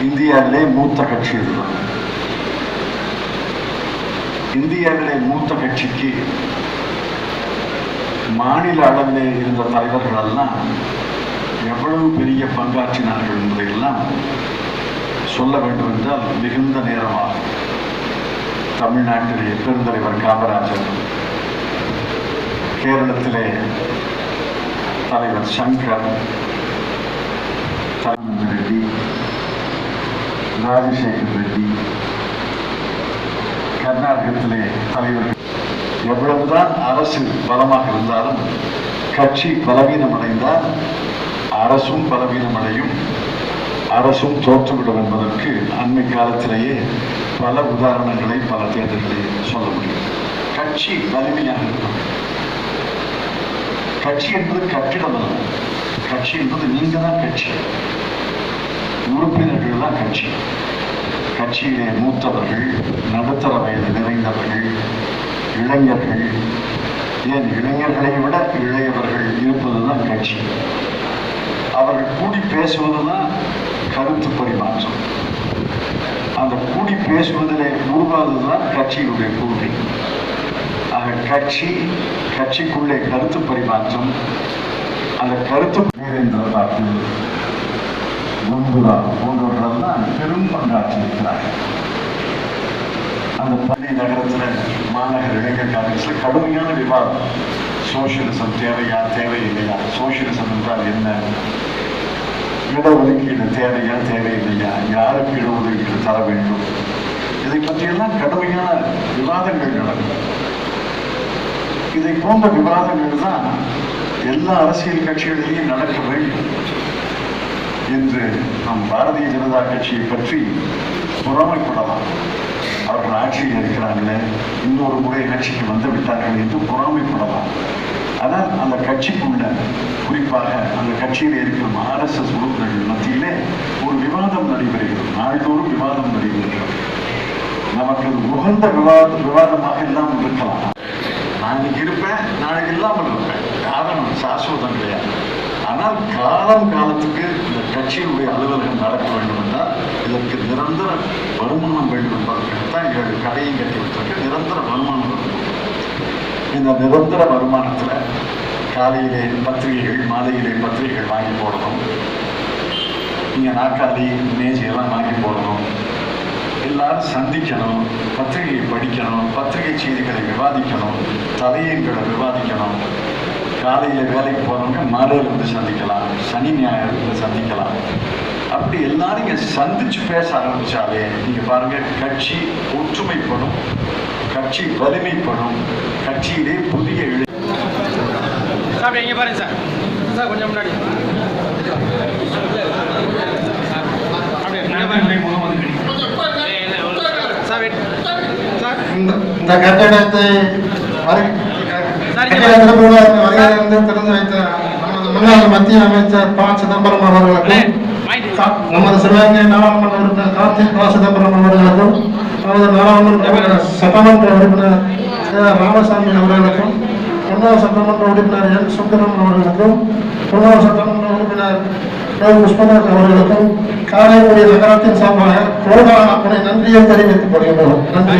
இந்தியாவிலே மூத்த கட்சி இதுதான் இந்தியாவிலே மூத்த கட்சிக்கு மாநில அளவிலே இருந்த தலைவர்கள் எல்லாம் எவ்வளவு பெரிய பங்காற்றினார்கள் என்பதையெல்லாம் சொல்ல வேண்டும் என்றால் மிகுந்த நேரமாகும் தமிழ்நாட்டிலே பெருந்தலைவர் காமராஜர் கேரளத்திலே தலைவர் சங்கர் தலைவர் ரெட்டி ராஜசேகர் ரெட்டி கர்நாடகத்திலே தலைவர்கள். எவ்வளவுதான் அரசு பலமாக இருந்தாலும் கட்சி பலவீனம் அடைந்தால் அரசும் பலவீனம் அடையும் அரசும் தோற்றுவிடும் என்பதற்கு அண்மை காலத்திலேயே பல உதாரணங்களை பல தேர்தல்களை சொல்ல முடியும். கட்சி வலிமையாக இருக்கும் கட்சி என்பது கட்டிடம் அல்ல. கட்சி என்பது நீங்க தான் கட்சி. உறுப்பினர்கள் தான் கட்சி. கட்சியிலே மூத்தவர்கள் நடுத்தர வயது நிறைந்தவர்கள் இளைஞர்கள். ஏன் இளைஞர்களை விட இளையவர்கள் இருப்பது தான் கட்சி. அவர்கள் கூடி பேசுவது தான் கருத்து பரிமாற்றம். அந்த கூடி பேசுவதிலே உருவாவதுதான் கட்சியுடைய கூட்டி ஆக கட்சி கட்சிக்குள்ளே கருத்து பரிமாற்றம் அந்த கருத்து வீரேந்திர பாட்டில் போன்றவர்கள் தான் பெரும் பங்காற்றியிருக்கிறார்கள் அந்த பள்ளி நகரத்தில் மாநகர இளைஞர் காங்கிரஸில் கடுமையான விவாதம். சோசியலிசம் தேவையா இல்லையா சோசியலிசம் என்றால் என்ன? இடஒதுக்கீடு தேவையா தேவையில்லையா? யாருக்கு இடஒதுக்கீடு தர வேண்டும்? இதை பற்றியெல்லாம் கடுமையான விவாதங்கள் நடக்கும். இதை போன்ற விவாதங்கள் தான் எல்லா அரசியல் கட்சிகளிலேயும் நடக்க வேண்டும். என்று நம் பாரதிய ஜனதா கட்சியை பற்றி பொறாமைப்படலாம். அவர்கள் ஆட்சியில் இருக்கிறாங்களே இன்னொரு முறை ஆட்சிக்கு வந்து விட்டார்கள் என்று பொறாமைப்படலாம். ஆனால் அந்த கட்சிக்குள்ள குறிப்பாக அந்த கட்சியில் இருக்கிற ஆர்எஸ்எஸ் உறுப்பினர்கள் மத்தியிலே ஒரு விவாதம் நடைபெறுகிறது. நாள்தோறும் விவாதம் நடைபெறுகிறது. நமக்கு உகந்த விவாத விவாதமாக இல்லாமல் இருக்கலாம். நான் இருப்பேன் நாளைக்கு இல்லாமல் இருப்பேன். ஆனால் காலம் காலத்துக்கு இந்த கட்சியினுடைய அலுவலகம் நடக்க வேண்டும் என்றால் இதற்கு நிரந்தர வருமானம் வேண்டும் என்பதற்காகத்தான் ஏழு கடையும் கட்டி வைத்திருக்க நிரந்தர வருமானம் வேண்டும். இந்த நிரந்தர வருமானத்தில் காலையிலே பத்திரிகைகள் மாலையிலே பத்திரிகைகள் வாங்கி போடணும். இங்கே நாற்காலி மேஜையெல்லாம் வாங்கி போடணும். எல்லாரும் சந்திக்கணும் பத்திரிகையை படிக்கணும் பத்திரிகை செய்திகளை விவாதிக்கணும் தலையங்களை விவாதிக்கணும். காலையில் வேலைக்கு போகிறவங்க மாலையில் வந்து சந்திக்கலாம். சனி ஞாயிறு வந்து சந்திக்கலாம். அப்படி எல்லாரும் இங்கே சந்திச்சு பேச ஆரம்பிச்சாலே நீங்க பாருங்க கட்சி ஒற்றுமைப்படும் கட்சி வலிமைப்படும் கட்சியிலே புதிய இழை சார் இங்கே பாருங்க சார். சார் கொஞ்சம் முன்னாடி. இந்த இந்த கட்டடத்தை கூட வருகையிலிருந்து திறந்து வைத்த முன்னாள் மத்திய அமைச்சர் ப சிதம்பரம் அவர்களுக்கும் நமது சிவகங்கை நாடாளுமன்ற உறுப்பினர் கார்த்திக் ப சிதம்பரம் அவர்களுக்கும் நமது நாடாளுமன்ற சட்டமன்ற உறுப்பினர் ராமசாமி அவர்களுக்கும் முன்னாள் சட்டமன்ற உறுப்பினர் என் சுந்தரம் அவர்களுக்கும் முன்னாள் சட்டமன்ற உறுப்பினர் புஷ்பநாத் அவர்களுக்கும் காரைக்குடி நகரத்தின் சார்பாக கோடான நன்றியை தெரிவித்துக் கொள்கின்றோம். நன்றி.